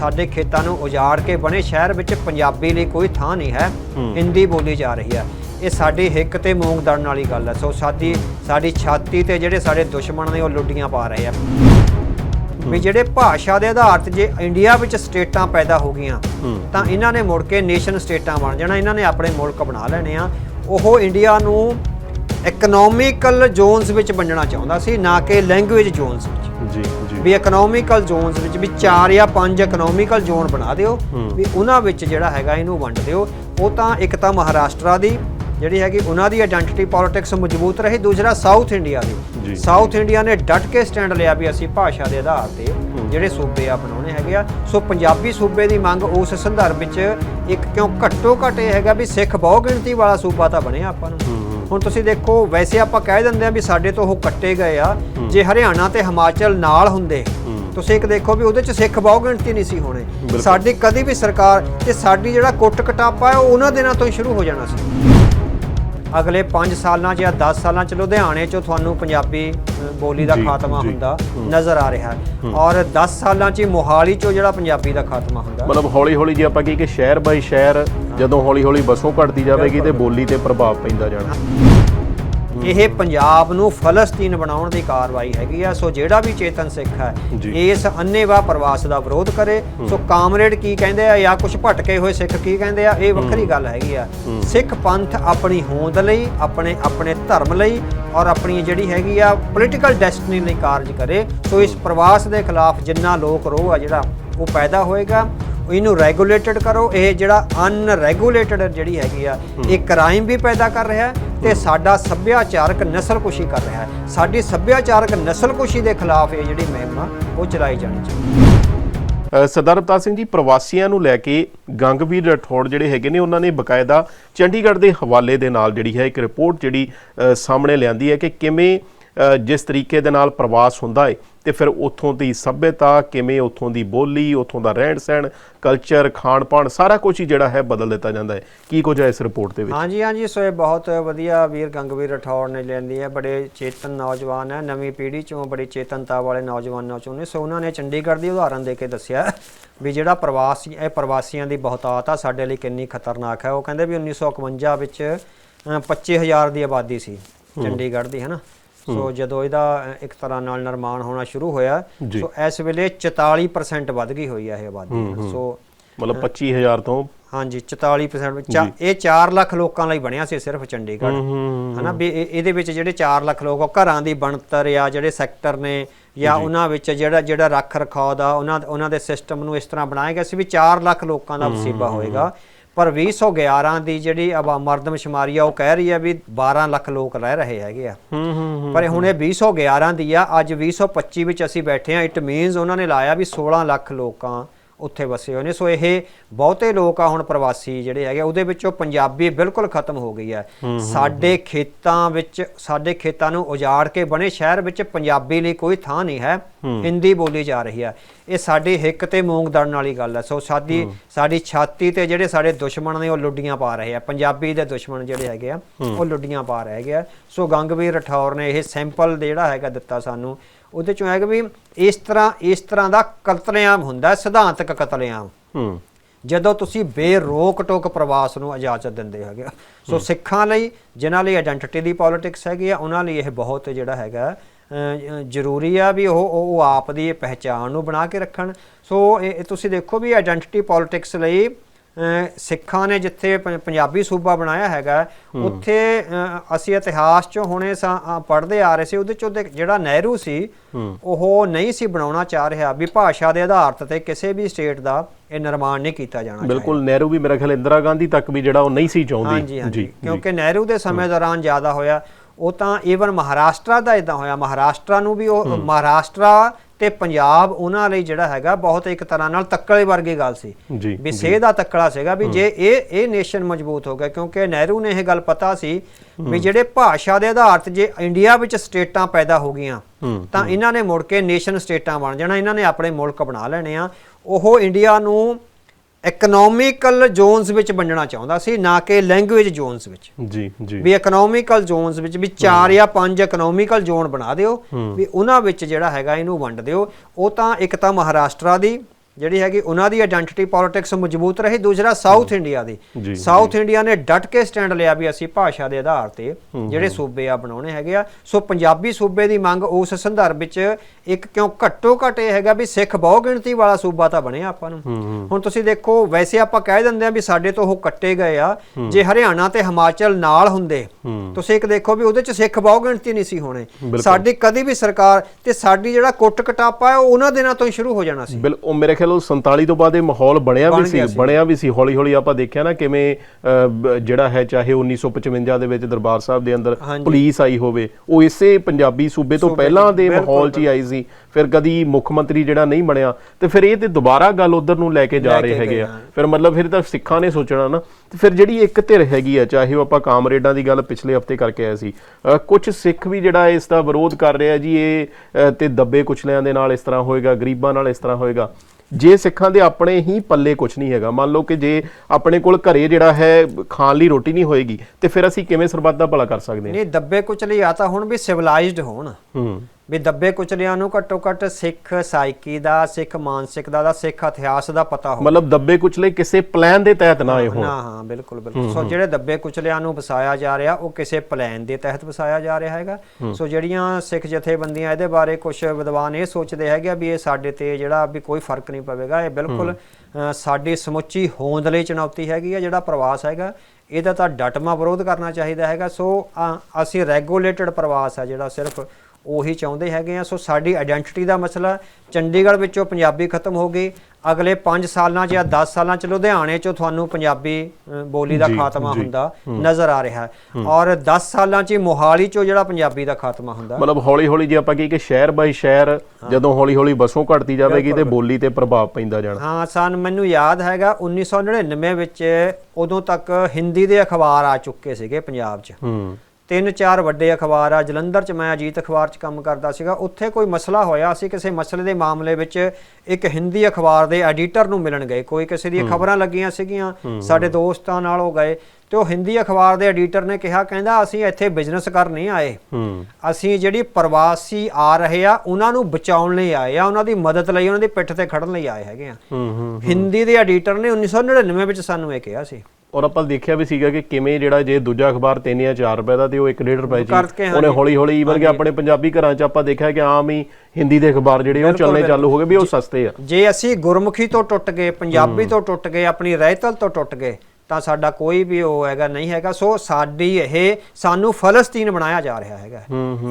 ਸਾਡੇ ਖੇਤਾਂ ਨੂੰ ਉਜਾੜ ਕੇ ਬਣੇ ਸ਼ਹਿਰ ਵਿੱਚ ਪੰਜਾਬੀ ਲਈ ਕੋਈ ਥਾਂ ਨਹੀਂ ਹੈ ਹਿੰਦੀ ਬੋਲੀ ਜਾ ਰਹੀ ਹੈ। ਇਹ ਸਾਡੀ ਹਿੱਕ ਤੇ ਮੂੰਗ ਦੜਨ ਵਾਲੀ ਗੱਲ ਹੈ। ਸੋ ਸਾਡੀ ਸਾਡੀ ਛਾਤੀ ਤੇ ਜਿਹੜੇ ਸਾਡੇ ਦੁਸ਼ਮਣ ਨੇ ਉਹ ਲੁੱਡੀਆਂ ਪਾ ਰਹੇ ਆ। ਵੀ ਜਿਹੜੇ ਭਾਸ਼ਾ ਦੇ ਆਧਾਰ ਤੇ ਜੇ ਇੰਡੀਆ ਵਿੱਚ ਸਟੇਟਾਂ ਪੈਦਾ ਹੋ ਗਈਆਂ ਤਾਂ ਇਹਨਾਂ ਨੇ ਮੁੜ ਕੇ ਨੇਸ਼ਨ ਸਟੇਟਾਂ ਬਣ ਜਾਣਾ। ਇਹਨਾਂ ਨੇ ਆਪਣੇ ਮੁਲਕ ਬਣਾ ਲੈਣੇ ਆ। ਉਹ ਇੰਡੀਆ ਨੂੰ ਇਕਨੋਮਿਕਲ ਜ਼ੋਨਸ ਵਿੱਚ ਵੰਡਣਾ ਚਾਹੁੰਦਾ ਸੀ ਨਾ ਕਿ ਲੈਂਗੁਏਜ ਜ਼ੋਨਸ ਵਿੱਚ। ਜੀ ਜੀ। ਵੀ ਇਕਨੋਮਿਕਲ ਜ਼ੋਨਸ ਵਿੱਚ ਵੀ 4 ਜਾਂ 5 ਇਕਨੋਮਿਕਲ ਜ਼ੋਨ ਬਣਾ ਦਿਓ ਵੀ ਉਹਨਾਂ ਵਿੱਚ ਜਿਹੜਾ ਹੈਗਾ ਇਹਨੂੰ ਵੰਡ ਦਿਓ। ਉਹ ਤਾਂ ਇੱਕ ਤਾਂ ਮਹਾਰਾਸ਼ਟਰ ਦੀ ਜਿਹੜੀ ਹੈਗੀ ਉਹਨਾਂ ਦੀ ਆਇਡੈਂਟੀਟੀ ਪੋਲਿਟਿਕਸ ਮਜ਼ਬੂਤ ਰਹੀ ਦੂਸਰਾ ਸਾਊਥ ਇੰਡੀਆ। ਦੀ। ਸਾਊਥ ਇੰਡੀਆ ਨੇ ਡਟ ਕੇ ਸਟੈਂਡ ਲਿਆ ਵੀ ਅਸੀਂ ਭਾਸ਼ਾ ਦੇ ਆਧਾਰ ਤੇ ਜਿਹੜੇ ਸੂਬੇ ਆ ਬਣਾਉਣੇ ਹੈਗੇ ਆ। ਸੋ ਪੰਜਾਬੀ ਸੂਬੇ ਦੀ ਮੰਗ ਉਸ ਸੰਦਰਭ ਵਿੱਚ ਇੱਕ ਕਿਉਂ ਘੱਟੋ ਘੱਟ ਇਹ ਹੈਗਾ ਵੀ ਸਿੱਖ ਬਹੁ ਗਿਣਤੀ ਵਾਲਾ ਸੂਬਾ ਤਾਂ ਬਣਿਆ ਆਪਾਂ ਨੂੰ। ਹੁਣ ਤੁਸੀਂ ਦੇਖੋ ਵੈਸੇ ਆਪਾਂ ਕਹਿ ਦਿੰਦੇ ਆ ਵੀ ਸਾਡੇ ਤੋਂ ਉਹ ਕੱਟੇ ਗਏ ਆ। ਜੇ ਹਰਿਆਣਾ ਤੇ ਹਿਮਾਚਲ ਨਾਲ ਹੁੰਦੇ ਤੁਸੀਂ ਇੱਕ ਦੇਖੋ ਵੀ ਉਹਦੇ ਚ ਸਿੱਖ ਬਹੁ ਗਿਣਤੀ ਨਹੀਂ ਸੀ ਹੋਣੇ। ਸਾਡੀ ਕਦੀ ਵੀ ਸਰਕਾਰ ਤੇ ਸਾਡੀ ਜਿਹੜਾ ਕੁੱਟ ਕਟਾਪਾ ਹੈ ਉਹ ਉਹਨਾਂ ਦਿਨਾਂ ਤੋਂ ਹੀ ਸ਼ੁਰੂ ਹੋ ਜਾਣਾ ਸੀ। ਅਗਲੇ 5 ਸਾਲਾਂ 'ਚ ਜਾਂ 10 ਸਾਲਾਂ 'ਚ ਲੁਧਿਆਣੇ 'ਚੋਂ ਤੁਹਾਨੂੰ ਪੰਜਾਬੀ ਬੋਲੀ ਦਾ ਖਾਤਮਾ। ਹੁੰਦਾ ਨਜ਼ਰ ਆ ਰਿਹਾ। ਹੈ। ਔਰ 10 ਸਾਲਾਂ 'ਚ ਮੋਹਾਲੀ 'ਚੋਂ ਜਿਹੜਾ ਪੰਜਾਬੀ ਦਾ ਖਾਤਮਾ ਹੁੰਦਾ। ਮਤਲਬ ਹੌਲੀ ਹੌਲੀ ਜੇ ਆਪਾਂ ਕਹੀਏ ਕਿ ਸ਼ਹਿਰ ਬਾਈ ਸ਼ਹਿਰ ਜਦੋਂ ਹੌਲੀ ਹੌਲੀ ਬਸੋਂ ਘਟਦੀ ਜਾਵੇਗੀ ਤੇ ਬੋਲੀ ਤੇ ਪ੍ਰਭਾਵ ਪੈਂਦਾ ਜਾਣਾ। ਇਹ ਪੰਜਾਬ ਨੂੰ ਫਲਸਤੀਨ ਬਣਾਉਣ ਦੀ ਕਾਰਵਾਈ ਹੈਗੀ ਆ ਸੋ ਜਿਹੜਾ ਵੀ ਚੇਤਨ ਸਿੱਖ ਹੈ। ਇਸ ਅੰਨੇਵਾਹ ਪ੍ਰਵਾਸ ਦਾ ਵਿਰੋਧ ਕਰੇ। ਸੋ ਕਾਮਰੇਡ ਕੀ ਕਹਿੰਦੇ ਆ ਜਾਂ ਕੁਝ ਭਟਕੇ ਹੋਏ ਸਿੱਖ ਕੀ ਕਹਿੰਦੇ ਆ ਇਹ ਵੱਖਰੀ ਗੱਲ ਹੈਗੀ ਆ। ਸਿੱਖ ਪੰਥ ਆਪਣੀ ਹੋਂਦ ਲਈ ਆਪਣੇ ਆਪਣੇ ਧਰਮ ਲਈ ਔਰ ਆਪਣੀ ਜਿਹੜੀ ਹੈਗੀ ਆ ਪੋਲੀਟੀਕਲ ਡੈਸਟੀਨੀ ਲਈ ਕਾਰਜ ਕਰੇ। ਸੋ ਇਸ ਪ੍ਰਵਾਸ ਦੇ ਖਿਲਾਫ ਜਿੰਨਾ ਲੋਕ ਰੋਹ ਆ ਜਿਹੜਾ ਉਹ ਪੈਦਾ ਹੋਏਗਾ। ਇਹਨੂੰ ਰੈਗੂਲੇਟਡ ਕਰੋ। ਇਹ ਜਿਹੜਾ ਅਨਰੈਗੂਲੇਟਡ ਜਿਹੜੀ ਹੈਗੀ ਆ ਇਹ ਕ੍ਰਾਈਮ ਵੀ ਪੈਦਾ ਕਰ ਰਿਹਾ ਤੇ ਸਾਡਾ ਸੱਭਿਆਚਾਰਕ ਨਸਲਕੁਸ਼ੀ ਕਰ ਰਿਹਾ ਹੈ। ਸਾਡੀ ਸੱਭਿਆਚਾਰਕ ਨਸਲਕੁਸ਼ੀ ਦੇ ਖਿਲਾਫ ਇਹ ਜਿਹੜੀ ਮੁਹਿੰਮ ਆ ਉਹ ਚਲਾਈ ਜਾਣੀ ਚਾਹੀਦੀ ਸਰਦਾਰ ਅਵਤਾਰ ਸਿੰਘ ਜੀ ਪ੍ਰਵਾਸੀਆਂ ਨੂੰ ਲੈ ਕੇ ਗੰਗਵੀਰ ਰਠੌੜ ਜਿਹੜੇ ਹੈਗੇ ਨੇ ਉਹਨਾਂ ਨੇ ਬਕਾਇਦਾ ਚੰਡੀਗੜ੍ਹ ਦੇ ਹਵਾਲੇ ਦੇ ਨਾਲ ਜਿਹੜੀ ਹੈ ਇੱਕ ਰਿਪੋਰਟ ਜਿਹੜੀ ਸਾਹਮਣੇ ਲਿਆਂਦੀ ਹੈ ਕਿ ਕਿਵੇਂ ਜਿਸ ਤਰੀਕੇ ਦੇ ਨਾਲ ਪ੍ਰਵਾਸ ਹੁੰਦਾ ਹੈ ਤੇ ਫਿਰ ਉੱਥੋਂ ਦੀ ਸੱਭਿਅਤਾ ਕਿਵੇਂ ਉੱਥੋਂ ਦੀ ਬੋਲੀ ਉੱਥੋਂ ਦਾ ਰਹਿਣ ਸਹਿਣ ਕਲਚਰ ਖਾਣ ਪਾਣ ਸਾਰਾ ਕੁਝ ਹੀ ਜਿਹੜਾ ਹੈ ਬਦਲ ਦਿੱਤਾ ਜਾਂਦਾ ਹੈ ਕੀ ਕੁਝ ਹੈ ਇਸ ਰਿਪੋਰਟ ਦੇ ਵਿੱਚ? ਹਾਂਜੀ ਹਾਂਜੀ ਸੋ ਇਹ ਬਹੁਤ ਵਧੀਆ ਵੀਰ ਗੰਗਵੀਰ ਰਠੌੜ ਨੇ ਲੈਂਦੀ ਹੈ। ਬੜੇ ਚੇਤਨ ਨੌਜਵਾਨ ਹੈ ਨਵੀਂ ਪੀੜ੍ਹੀ ਚੋਂ ਬੜੀ ਚੇਤਨਤਾ ਵਾਲੇ ਨੌਜਵਾਨਾਂ ਚੋਂ ਨੇ। ਸੋ ਉਹਨਾਂ ਨੇ ਚੰਡੀਗੜ੍ਹ ਦੀ ਉਦਾਹਰਨ ਦੇ ਕੇ ਦੱਸਿਆ ਵੀ ਜਿਹੜਾ ਪ੍ਰਵਾਸੀ ਇਹ ਪ੍ਰਵਾਸੀਆਂ ਦੀ ਬਹੁਤਾਤ ਆ ਸਾਡੇ ਲਈ ਕਿੰਨੀ ਖਤਰਨਾਕ ਹੈ। ਉਹ ਕਹਿੰਦੇ ਵੀ 1951 ਵਿੱਚ ਅ, 25000 ਦੀ ਆਬਾਦੀ ਸੀ ਚੰਡੀਗੜ੍ਹ ਦੀ ਹੈ ਨਾ? ਸੋ ਜਦੋਂ ਇਹਦਾ ਇੱਕ ਤਰ੍ਹਾਂ ਨਾਲ ਨਿਰਮਾਣ ਹੋਣਾ ਸ਼ੁਰੂ ਹੋਇਆ। ਸੋ ਇਸ ਵੇਲੇ 44% ਵੱਧ ਗਈ ਹੋਈ ਹੈ ਇਹ ਆਬਾਦੀ। ਸੋ ਮਤਲਬ 25000 ਤੋਂ ਹਾਂਜੀ 44% ਵਿੱਚ ਚਾ- ਇਹ 4 ਲੱਖ ਲੋਕਾਂ ਲਈ ਬਣਿਆ ਸੀ ਸਿਰਫ ਚੰਡੀਗੜ੍ਹ। ਹਨਾ ਵੀ ਇਹ- ਇਹਦੇ ਵਿੱਚ ਜਿਹੜੇ 4 ਲੱਖ ਲੋਕ ਘਰਾਂ ਦੀ ਬਣਤਰ ਜਾਂ ਜਿਹੜੇ ਸੈਕਟਰ ਨੇ ਜਾਂ ਉਹਨਾਂ ਵਿੱਚ ਜਿਹੜਾ ਜਿਹੜਾ ਰੱਖ ਰਖਾਅ ਦਾ ਉਹਨਾਂ ਉਹਨਾਂ ਦੇ ਸਿਸਟਮ ਨੂੰ ਇਸ ਤਰ੍ਹਾਂ ਬਣਾਇਆ ਗਿਆ ਸੀ ਵੀ 4 ਲੱਖ ਲੋਕਾਂ ਦਾ ਵਸੀਬਾ ਹੋਏਗਾ। ਪਰ 2011 ਦੀ ਜਿਹੜੀ ਆਬਾ ਮਰਦਮਸ਼ੁਮਾਰੀ ਆ ਉਹ ਕਹਿ ਰਹੀ ਆ ਵੀ 12 ਲੱਖ ਲੋਕ ਰਹਿ ਰਹੇ ਹੈਗੇ ਆ। ਹੂੰ ਹੂੰ ਪਰ ਹੁਣ ਇਹ 2011 ਦੀ ਆ ਅੱਜ 2025 ਵਿੱਚ ਅਸੀਂ ਬੈਠੇ ਆ ਇਟ ਮੀਨਸ ਉਹਨਾਂ ਨੇ ਲਾਇਆ ਵੀ 16 ਲੱਖ ਲੋਕਾਂ ਉੱਥੇ ਵਸੇ ਹੋਏ ਨੇ। ਸੋ ਇਹ ਬਹੁਤੇ ਲੋਕ ਆ ਹੁਣ ਪ੍ਰਵਾਸੀ ਜਿਹੜੇ ਹੈਗੇ ਉਹਦੇ ਵਿੱਚੋਂ ਪੰਜਾਬੀ ਬਿਲਕੁਲ ਖਤਮ ਹੋ ਗਈ ਹੈ। ਸਾਡੇ ਖੇਤਾਂ ਵਿੱਚ ਸਾਡੇ ਖੇਤਾਂ ਨੂੰ ਉਜਾੜ ਕੇ ਬਣੇ ਸ਼ਹਿਰ ਵਿੱਚ ਪੰਜਾਬੀ ਲਈ ਕੋਈ ਥਾਂ ਨਹੀਂ ਹੈ। ਹਿੰਦੀ ਬੋਲੀ ਜਾ ਰਹੀ ਹੈ। ਇਹ ਸਾਡੀ ਹਿੱਕ ਤੇ ਮੂੰਗ ਦੜਨ ਵਾਲੀ ਗੱਲ ਹੈ। ਸੋ ਸਾਡੀ ਸਾਡੀ ਛਾਤੀ ਤੇ ਜਿਹੜੇ ਸਾਡੇ ਦੁਸ਼ਮਣ ਨੇ ਉਹ ਲੁੱਡੀਆਂ ਪਾ ਰਹੇ ਆ। ਪੰਜਾਬੀ ਦੇ ਦੁਸ਼ਮਣ ਜਿਹੜੇ ਹੈਗੇ ਆ ਉਹ ਲੁੱਡੀਆਂ ਪਾ ਰਹੇ ਹੈਗੇ ਆ। ਸੋ ਗੰਗਵੀਰ ਰਠੌਰ ਨੇ ਇਹ ਸੈਂਪਲ ਜਿਹੜਾ ਹੈਗਾ ਦਿੱਤਾ ਸਾਨੂੰ। ਉਹਦੇ ਚੋਂ ਹੈਗਾ ਵੀ ਇਸ ਤਰ੍ਹਾਂ ਇਸ ਤਰ੍ਹਾਂ ਦਾ ਕਤਲੇਆਮ ਹੁੰਦਾ ਹੈ, ਸਿਧਾਂਤਕ ਕਤਲੇਆਮ। ਹੂੰ। ਜਦੋਂ ਤੁਸੀਂ ਬੇਰੋਕ ਟੋਕ ਪ੍ਰਵਾਸ ਨੂੰ ਇਜਾਜ਼ਤ ਦਿੰਦੇ ਹੈਗੇ। ਸੋ ਸਿੱਖਾਂ ਲਈ ਜਿਨ੍ਹਾਂ ਲਈ ਆਇਡੈਂਟੀਟੀ ਦੀ ਪੋਲਿਟਿਕਸ ਹੈਗੀ ਆ ਉਹਨਾਂ ਲਈ ਇਹ ਬਹੁਤ ਜਿਹੜਾ ਹੈਗਾ ਜ਼ਰੂਰੀ ਆ ਵੀ ਉਹ ਉਹ ਆਪ ਦੀ ਪਹਿਚਾਣ ਨੂੰ ਬਣਾ ਕੇ ਰੱਖਣ। ਸੋ ਇਹ ਤੁਸੀਂ ਦੇਖੋ ਵੀ ਆਇਡੈਂਟੀਟੀ ਪੋਲਿਟਿਕਸ ਲਈ ਸਿੱਖਾਂ ਨੇ ਜਿੱਥੇ ਪੰਜਾਬੀ ਸੂਬਾ ਬਣਾਇਆ ਹੈਗਾ ਉੱਥੇ ਅਸੀਂ ਇਤਿਹਾਸ ਚੋਂ ਹੁਣੇ ਪੜ੍ਹਦੇ ਆ ਰਹੇ ਸੀ। ਉਹਦੇ ਚੋਂ ਜਿਹੜਾ ਨਹਿਰੂ ਸੀ ਉਹ ਨਹੀਂ ਸੀ ਬਣਾਉਣਾ ਚਾਹ ਰਿਹਾ ਵੀ ਭਾਸ਼ਾ ਦੇ ਆਧਾਰ ਤੇ ਕਿਸੇ ਵੀ ਸਟੇਟ ਦਾ ਇਹ ਨਿਰਮਾਣ ਨਹੀਂ ਕੀਤਾ ਜਾਣਾ ਚਾਹੀਦਾ। ਬਿਲਕੁਲ ਨਹਿਰੂ ਵੀ ਮੇਰਾ ਖਿਆਲ ਇੰਦਰਾ ਗਾਂਧੀ ਤੱਕ ਵੀ ਜਿਹੜਾ ਉਹ ਨਹੀਂ ਸੀ ਚਾਹੁੰਦੀ। ਹਾਂਜੀ ਕਿਉਂਕਿ ਨਹਿਰੂ ਦੇ ਸਮੇਂ ਦੌਰਾਨ ਜ਼ਿਆਦਾ ਹੋਇਆ। ਉਹ ਤਾਂ ਈਵਨ ਮਹਾਰਾਸ਼ਟਰ ਦਾ ਇਦਾਂ ਹੋਇਆ। ਮਹਾਰਾਸ਼ਟਰ ਨੂੰ ਵੀ ਉਹ ਮਹਾਰਾਸ਼ਟਰ ਤੇ ਪੰਜਾਬ ਉਹਨਾਂ ਲਈ ਜਿਹੜਾ ਹੈਗਾ ਬਹੁਤ ਇੱਕ ਤਰ੍ਹਾਂ ਨਾਲ ਤੱਕਲੇ ਵਰਗੀ ਗੱਲ ਸੀ। ਵੀ ਸੇਹ ਦਾ ਤੱਕੜਾ ਸੀਗਾ ਵੀ ਜੇ ਇਹ ਇਹ ਨੇਸ਼ਨ ਮਜ਼ਬੂਤ ਹੋ ਗਿਆ ਕਿਉਂਕਿ ਨਹਿਰੂ ਨੇ ਇਹ ਗੱਲ ਪਤਾ ਸੀ ਵੀ ਜਿਹੜੇ ਭਾਸ਼ਾ ਦੇ ਆਧਾਰ ਤੇ ਜੇ ਇੰਡੀਆ ਵਿੱਚ ਸਟੇਟਾਂ ਪੈਦਾ ਹੋ ਗਈਆਂ ਤਾਂ ਇਹਨਾਂ ਨੇ ਮੁੜ ਕੇ ਨੇਸ਼ਨ ਸਟੇਟਾਂ ਬਣ ਜਾਣਾ। ਇਹਨਾਂ ਨੇ ਆਪਣੇ ਮੁਲਕ ਬਣਾ ਲੈਣੇ ਆ। ਉਹ ਇੰਡੀਆ ਨੂੰ ਇਕਨੋਮਿਕਲ ਜ਼ੋਨਸ ਵਿੱਚ ਵੰਡਣਾ ਚਾਹੁੰਦਾ ਸੀ ਨਾ ਕਿ ਲੈਂਗੁਏਜ ਜ਼ੋਨਸ ਵਿੱਚ। ਜੀ ਜੀ। ਵੀ ਇਕਨੋਮਿਕਲ ਜ਼ੋਨਸ ਵਿੱਚ ਵੀ 4 ਜਾਂ 5 ਇਕਨੋਮਿਕਲ ਜ਼ੋਨ ਬਣਾ ਦਿਓ ਵੀ ਉਹਨਾਂ ਵਿੱਚ ਜਿਹੜਾ ਹੈਗਾ ਇਹਨੂੰ ਵੰਡ ਦਿਓ। ਉਹ ਤਾਂ ਇੱਕ ਤਾਂ ਮਹਾਰਾਸ਼ਟਰ ਦੀ ਜਿਹੜੀ ਹੈਗੀ ਉਹਨਾਂ ਦੀ ਆਇਡੈਂਟੀਟੀ ਪੋਲਿਟਿਕਸ ਮਜ਼ਬੂਤ ਰਹੀ ਦੂਸਰਾ ਸਾਊਥ ਇੰਡੀਆ ਦੀ। ਸਾਊਥ ਇੰਡੀਆ ਨੇ ਡਟ ਕੇ ਸਟੈਂਡ ਲਿਆ ਵੀ ਅਸੀਂ ਭਾਸ਼ਾ ਦੇ ਆਧਾਰ ਤੇ ਜਿਹੜੇ ਸੂਬੇ ਆ ਬਣਾਉਣੇ ਹੈਗੇ ਆ। ਸੋ ਪੰਜਾਬੀ ਸੂਬੇ ਦੀ ਮੰਗ ਉਸ ਸੰਦਰਭ ਵਿੱਚ ਇੱਕ ਕਿਉਂ ਘੱਟੋ ਘੱਟ ਇਹ ਹੈਗਾ ਵੀ ਸਿੱਖ ਬਹੁ ਗਿਣਤੀ ਵਾਲਾ ਸੂਬਾ ਤਾਂ ਬਣਿਆ ਆਪਾਂ ਨੂੰ। ਹੁਣ ਤੁਸੀਂ ਦੇਖੋ ਵੈਸੇ ਆਪਾਂ ਕਹਿ ਦਿੰਦੇ ਆ ਵੀ ਸਾਡੇ ਤੋਂ ਉਹ ਕੱਟੇ ਗਏ ਆ। ਜੇ ਹਰਿਆਣਾ ਤੇ ਹਿਮਾਚਲ ਨਾਲ ਹੁੰਦੇ ਤੁਸੀਂ ਇੱਕ ਦੇਖੋ ਵੀ ਉਹਦੇ ਚ ਸਿੱਖ ਬਹੁ ਗਿਣਤੀ ਨਹੀਂ ਸੀ ਹੋਣੇ। ਸਾਡੀ ਕਦੀ ਵੀ ਸਰਕਾਰ ਤੇ ਸਾਡੀ ਜਿਹੜਾ ਕੁੱਟ ਕਟਾਪਾ ਹੈ ਉਹ ਉਹਨਾਂ ਦਿਨਾਂ ਤੋਂ ਹੀ ਸ਼ੁਰੂ ਹੋ ਜਾਣਾ ਸੀ। ਬਿਲ ਉਹ ਮੇਰੇ ਉਹ 47 ਤੋਂ ਬਾਅਦ ਇਹ ਮਾਹੌਲ ਬਣਿਆ ਵੀ ਸੀ। ਬਣਿਆ ਵੀ ਸੀ ਹੌਲੀ ਹੌਲੀ ਆਪਾਂ ਦੇਖਿਆ ਨਾ ਕਿਵੇਂ ਜਿਹੜਾ ਹੈ ਚਾਹੇ 1955 ਦੇ ਵਿੱਚ ਦਰਬਾਰ ਸਾਹਿਬ ਦੇ ਅੰਦਰ। ਪੁਲਿਸ ਆਈ ਹੋਵੇ ਉਹ ਇਸੇ ਪੰਜਾਬੀ ਸੂਬੇ ਤੋਂ ਪਹਿਲਾਂ ਦੇ ਮਾਹੌਲ 'ਚ ਹੀ ਆਈ ਸੀ ਫਿਰ ਕਦੀ ਮੁੱਖ ਮੰਤਰੀ ਜਿਹੜਾ ਨਹੀਂ ਬਣਿਆ ਤੇ ਫਿਰ ਇਹ ਤੇ ਦੁਬਾਰਾ ਗੱਲ ਉਧਰ ਨੂੰ ਲੈ ਕੇ ਜਾ ਰਹੇ ਹੈਗੇ ਆ। ਫਿਰ ਮਤਲਬ ਫਿਰ ਤਾਂ ਸਿੱਖਾਂ ਨੇ ਸੋਚਣਾ ਨਾ ਤੇ ਫਿਰ ਜਿਹੜੀ ਇੱਕ ਧਿਰ ਹੈਗੀ ਆ ਚਾਹੇ ਉਹ ਆਪਾਂ ਕਾਮਰੇਡਾਂ ਦੀ ਗੱਲ ਪਿਛਲੇ ਹਫ਼ਤੇ ਕਰਕੇ ਆਏ ਸੀ ਕੁਝ ਸਿੱਖ ਵੀ ਜਿਹੜਾ ਇਸ ਦਾ ਵਿਰੋਧ ਕਰ ਰਿਹਾ ਜੀ ਇਹ ਤੇ ਦੱਬੇ ਕੁਚਲਿਆਂ ਦੇ ਨਾਲ ਇਸ ਤਰ੍ਹਾਂ ਹੋਏਗਾ ਗਰੀਬਾਂ ਨਾਲ ਇਸ ਤਰ੍ਹਾਂ ਹੋਏਗਾ ਜੇ ਸਿੱਖਾਂ ਦੇ ਆਪਣੇ ਹੀ ਪੱਲੇ ਕੁਝ ਨਹੀਂ ਹੈਗਾ ਮੰਨ ਲਓ ਕਿ ਜੇ ਆਪਣੇ ਕੋਲ ਘਰੇ ਜਿਹੜਾ ਹੈ ਖਾਣ ਲਈ ਰੋਟੀ ਨਹੀਂ ਹੋਏਗੀ ਤੇ ਫਿਰ ਅਸੀਂ ਕਿਵੇਂ ਸਰਬੱਤ ਦਾ ਭਲਾ ਕਰ ਸਕਦੇ ਹਾਂ? ਨਹੀਂ ਦੱਬੇ ਕੁਚਲੇ ਆ ਤਾਂ ਹੁਣ ਵੀ ਸਿਵਲਾਈਜ਼ਡ ਹੋਣ। ਹੂੰ। ਵੀ ਦੱਬੇ ਕੁਚਲਿਆਂ ਨੂੰ ਘੱਟੋ ਘੱਟ ਸਿੱਖ ਸਾਈਕੀ ਦਾ ਸਿੱਖ ਮਾਨਸਿਕਤਾ ਦਾ ਸਿੱਖ ਇਤਿਹਾਸ ਦਾ ਪਤਾ ਹੋਵੇ। ਮਤਲਬ ਦੱਬੇ ਕੁਚਲੇ ਕਿਸੇ ਪਲਾਨ ਦੇ ਤਹਿਤ ਨਾ ਆਏ ਹੋਣ। ਨਾ ਹਾਂ ਬਿਲਕੁਲ ਬਿਲਕੁਲ। ਸੋ ਜਿਹੜੇ ਦੱਬੇ ਕੁਚਲਿਆਂ ਨੂੰ ਵਸਾਇਆ ਜਾ ਰਿਹਾ ਉਹ ਕਿਸੇ ਪਲਾਨ ਦੇ ਤਹਿਤ ਵਸਾਇਆ ਜਾ ਰਿਹਾ ਹੈਗਾ। ਸੋ ਜਿਹੜੀਆਂ ਸਿੱਖ ਜਥੇਬੰਦੀਆਂ ਇਹਦੇ ਬਾਰੇ ਕੁਝ ਵਿਦਵਾਨ ਇਹ ਸੋਚਦੇ ਹੈਗੇ ਵੀ ਇਹ ਸਾਡੇ ਤੇ ਜਿਹੜਾ ਵੀ ਕੋਈ ਫ਼ਰਕ ਨਹੀਂ ਪਵੇਗਾ। ਇਹ ਬਿਲਕੁਲ ਸਾਡੀ ਸਮੁੱਚੀ ਹੋਂਦ ਲਈ ਚੁਣੌਤੀ ਹੈਗੀ ਆ ਜਿਹੜਾ ਪ੍ਰਵਾਸ ਹੈਗਾ ਇਹਦਾ ਤਾਂ ਡਟਮਾ ਵਿਰੋਧ ਕਰਨਾ ਚਾਹੀਦਾ ਹੈਗਾ। ਸੋ ਅਸੀਂ ਰੈਗੂਲੇਟਡ ਪ੍ਰਵਾਸ ਹੈ ਜਿਹੜਾ ਸਿਰਫ ਉਹੀ ਚਾਹੁੰਦੇ ਹੈਗੇ ਆ। ਸੋ ਸਾਡੀ ਆਇਡੈਂਟੀਟੀ ਦਾ ਮਸਲਾ ਚੰਡੀਗੜ੍ਹ ਵਿੱਚੋਂ ਪੰਜਾਬੀ ਖਤਮ ਹੋ ਗਈ। ਅਗਲੇ 5 ਸਾਲਾਂ 'ਚ ਜਾਂ 10 ਸਾਲਾਂ 'ਚ ਲੁਧਿਆਣੇ 'ਚੋਂ ਤੁਹਾਨੂੰ ਪੰਜਾਬੀ ਬੋਲੀ ਦਾ ਖਾਤਮਾ। ਹੁੰਦਾ ਨਜ਼ਰ ਆ ਰਿਹਾ। ਹੈ। ਔਰ 10 ਸਾਲਾਂ 'ਚ ਮੋਹਾਲੀ 'ਚੋਂ ਜਿਹੜਾ ਪੰਜਾਬੀ ਦਾ ਖਾਤਮਾ ਹੁੰਦਾ। ਮਤਲਬ ਹੌਲੀ ਹੌਲੀ ਜੇ ਆਪਾਂ ਕਹੀਏ ਕਿ ਸ਼ਹਿਰ ਬਾਈ ਸ਼ਹਿਰ ਜਦੋਂ ਹੌਲੀ ਹੌਲੀ ਵਸੋਂ ਘਟਦੀ ਜਾਵੇਗੀ ਤੇ ਬੋਲੀ ਤੇ ਪ੍ਰਭਾਵ ਪੈਂਦਾ ਜਾਣਾ। ਹਾਂ ਸਨ ਮੈਨੂੰ ਯਾਦ ਹੈਗਾ 1999 ਵਿੱਚ ਉਦੋਂ ਤੱਕ ਹਿੰਦੀ ਦੇ ਅਖਬਾਰ ਆ ਚੁੱਕੇ ਸੀਗੇ ਪੰਜਾਬ 'ਚ। ਹੂੰ। ਤਿੰਨ ਚਾਰ ਵੱਡੇ ਅਖਬਾਰ ਆ। ਜਲੰਧਰ ਚ ਮੈਂ ਅਜੀਤ ਅਖਬਾਰ ਚ ਕੰਮ ਕਰਦਾ ਸੀਗਾ। ਉੱਥੇ ਕੋਈ ਮਸਲਾ ਹੋਇਆ ਸੀ ਕਿਸੇ ਮਸਲੇ ਦੇ ਮਾਮਲੇ ਵਿੱਚ ਇੱਕ ਹਿੰਦੀ ਅਖਬਾਰ ਦੇ ਐਡੀਟਰ ਨੂੰ ਮਿਲਣ ਗਏ। ਕੋਈ ਕਿਸੇ ਦੀਆਂ ਖਬਰਾਂ ਲੱਗੀਆਂ ਸੀਗੀਆਂ ਸਾਡੇ ਦੋਸਤਾਂ ਨਾਲ ਉਹ ਗਏ। ਤੇ ਉਹ ਹਿੰਦੀ ਅਖਬਾਰ ਦੇ ਐਡੀਟਰ ਨੇ ਕਿਹਾ ਕਹਿੰਦਾ ਅਸੀਂ ਇੱਥੇ ਬਿਜ਼ਨਸ ਕਰਨ ਨਹੀਂ ਆਏ। ਅਸੀਂ ਜਿਹੜੀ ਪ੍ਰਵਾਸੀ ਆ ਰਹੇ ਆ ਉਹਨਾਂ ਨੂੰ ਬਚਾਉਣ ਲਈ ਆਏ ਆ। ਉਹਨਾਂ ਦੀ ਮਦਦ ਲਈ ਉਹਨਾਂ ਦੀ ਪਿੱਠ ਤੇ ਖੜਨ ਲਈ ਆਏ ਹੈਗੇ ਆ। ਹਿੰਦੀ ਦੇ ਐਡੀਟਰ ਨੇ 1999 ਵਿੱਚ ਸਾਨੂੰ ਇਹ ਕਿਹਾ ਸੀ। ਔਰ ਆਪਾਂ ਦੇਖਿਆ ਵੀ ਸੀਗਾ ਕਿ ਕਿਵੇਂ ਜਿਹੜਾ ਜੇ ਦੂਜਾ ਅਖਬਾਰ 3 ਜਾਂ 4 ਰੁਪਏ ਦਾ ਤੇ ਉਹ 1.5 ਰੁਪਏ ਹਾਂਜੀ। ਉਹਨੇ ਹੌਲੀ ਹੌਲੀ ਈਵਨ ਕਿ ਆਪਣੇ ਪੰਜਾਬੀ ਘਰਾਂ 'ਚ ਆਪਾਂ ਦੇਖਿਆ ਕਿ ਆਮ ਹੀ ਹਿੰਦੀ ਦੇ ਅਖਬਾਰ ਜਿਹੜੇ ਉਹ ਚੱਲਣੇ ਚਾਲੂ ਹੋ ਗਏ ਵੀ ਉਹ ਸਸਤੇ ਆ। ਜੇ ਅਸੀਂ ਗੁਰਮੁਖੀ ਤੋਂ ਟੁੱਟ ਗਏ ਪੰਜਾਬੀ ਤੋਂ ਟੁੱਟ ਗਏ ਆਪਣੀ ਰਹਿਤਲ ਤੋਂ ਟੁੱਟ ਗਏ ਤਾਂ ਸਾਡਾ ਕੋਈ ਵੀ ਉਹ ਹੈਗਾ ਨਹੀਂ ਹੈਗਾ। ਸੋ ਸਾਡੀ ਇਹ ਸਾਨੂੰ ਫਲਸਤੀਨ ਬਣਾਇਆ ਜਾ ਰਿਹਾ ਹੈਗਾ।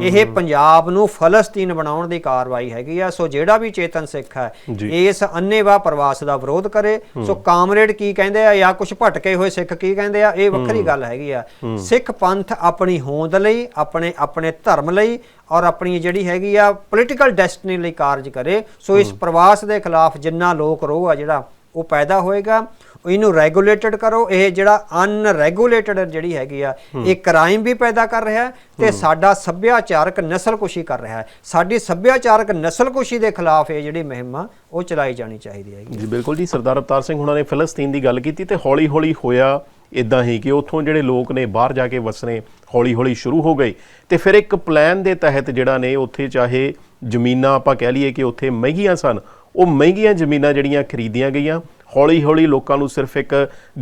ਇਹ ਪੰਜਾਬ ਨੂੰ ਫਲਸਤੀਨ ਬਣਾਉਣ ਦੀ ਕਾਰਵਾਈ ਹੈਗੀ ਆ। ਸੋ ਜਿਹੜਾ ਵੀ ਚੇਤਨ ਸਿੱਖ ਹੈ। ਇਸ ਅੰਨੇਵਾਹ ਪ੍ਰਵਾਸ ਦਾ ਵਿਰੋਧ ਕਰੇ। ਸੋ ਕਾਮਰੇਡ ਕੀ ਕਹਿੰਦੇ ਆ ਜਾਂ ਕੁਝ ਭਟਕੇ ਹੋਏ ਸਿੱਖ ਕੀ ਕਹਿੰਦੇ ਆ? ਇਹ ਵੱਖਰੀ ਗੱਲ ਹੈਗੀ ਆ। ਸਿੱਖ ਪੰਥ ਆਪਣੀ ਹੋਂਦ ਲਈ ਆਪਣੇ ਆਪਣੇ ਧਰਮ ਲਈ ਔਰ ਆਪਣੀ ਜਿਹੜੀ ਹੈਗੀ ਆ ਪੋਲੀਟੀਕਲ ਡੈਸਟੀਨੀ ਲਈ ਕਾਰਜ ਕਰੇ। ਸੋ ਇਸ ਪ੍ਰਵਾਸ ਦੇ ਖਿਲਾਫ ਜਿੰਨਾ ਲੋਕ ਰੋਹ ਆ ਜਿਹੜਾ ਉਹ ਪੈਦਾ ਹੋਏਗਾ ਇਹਨੂੰ ਰੈਗੂਲੇਟਡ ਕਰੋ ਇਹ ਜਿਹੜਾ ਅਨਰੈਗੂਲੇਟਡ ਜਿਹੜੀ ਹੈਗੀ ਆ ਇਹ ਕ੍ਰਾਈਮ ਵੀ ਪੈਦਾ ਕਰ ਰਿਹਾ ਤੇ ਸਾਡਾ ਸੱਭਿਆਚਾਰਕ ਨਸਲਕੁਸ਼ੀ ਕਰ ਰਿਹਾ ਹੈ। ਸਾਡੀ ਸੱਭਿਆਚਾਰਕ ਨਸਲਕੁਸ਼ੀ ਦੇ ਖਿਲਾਫ ਇਹ ਜਿਹੜੀ ਮੁਹਿੰਮ ਆ ਉਹ ਚਲਾਈ ਜਾਣੀ ਚਾਹੀਦੀ ਹੈਗੀ ਜੀ ਬਿਲਕੁਲ ਜੀ ਸਰਦਾਰ ਅਵਤਾਰ ਸਿੰਘ ਹੁਣਾਂ ਨੇ ਫਿਲਸਤੀਨ ਦੀ ਗੱਲ ਕੀਤੀ ਤੇ ਹੌਲੀ ਹੌਲੀ ਹੋਇਆ ਇਦਾਂ ਹੀ ਕਿ ਉੱਥੋਂ ਜਿਹੜੇ ਲੋਕ ਨੇ ਬਾਹਰ ਜਾ ਕੇ ਵਸਣੇ ਹੌਲੀ ਹੌਲੀ ਸ਼ੁਰੂ ਹੋ ਗਏ। ਤੇ ਫਿਰ ਇੱਕ ਪਲਾਨ ਦੇ ਤਹਿਤ ਜਿਹੜਾ ਨੇ ਉੱਥੇ ਚਾਹੇ ਜ਼ਮੀਨਾਂ ਆਪਾਂ ਕਹਿ ਲਈਏ ਕਿ ਉੱਥੇ ਮਹਿੰਗੀਆਂ ਸਨ ਉਹ ਮਹਿੰਗੀਆਂ ਜ਼ਮੀਨਾਂ ਜਿਹੜੀਆਂ ਖਰੀਦੀਆਂ ਗਈਆਂ ਹੌਲੀ ਹੌਲੀ ਲੋਕਾਂ ਨੂੰ ਸਿਰਫ ਇੱਕ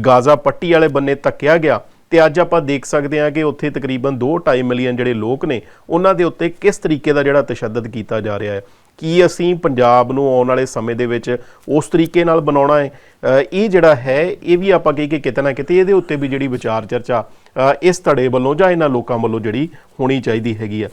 ਗਾਜ਼ਾ ਪੱਟੀ ਵਾਲੇ ਬੰਨੇ ਧੱਕਿਆ ਗਿਆ ਤੇ ਅੱਜ ਆਪਾਂ ਦੇਖ ਸਕਦੇ ਹਾਂ ਕਿ ਉੱਥੇ ਤਕਰੀਬਨ 2.5 ਮਿਲੀਅਨ ਜਿਹੜੇ ਲੋਕ ਨੇ, ਉਹਨਾਂ ਦੇ ਉੱਤੇ ਕਿਸ ਤਰੀਕੇ ਦਾ ਜਿਹੜਾ ਤਸ਼ੱਦਦ ਕੀਤਾ ਜਾ ਰਿਹਾ ਹੈ? ਕੀ ਅਸੀਂ ਪੰਜਾਬ ਨੂੰ ਆਉਣ ਵਾਲੇ ਸਮੇਂ ਦੇ ਵਿੱਚ ਉਸ ਤਰੀਕੇ ਨਾਲ ਬਣਾਉਣਾ ਹੈ? ਇਹ ਜਿਹੜਾ ਹੈ, ਇਹ ਵੀ ਆਪਾਂ ਕਹੀ ਕਿ ਕਿਤੇ ਨਾ ਕਿਤੇ ਇਹਦੇ ਉੱਤੇ ਵੀ ਜਿਹੜੀ ਵਿਚਾਰ ਚਰਚਾ ਇਸ ਧੜੇ ਵੱਲੋਂ ਜਾਂ ਇਹਨਾਂ ਲੋਕਾਂ ਵੱਲੋਂ ਜਿਹੜੀ ਹੋਣੀ ਚਾਹੀਦੀ ਹੈਗੀ ਆ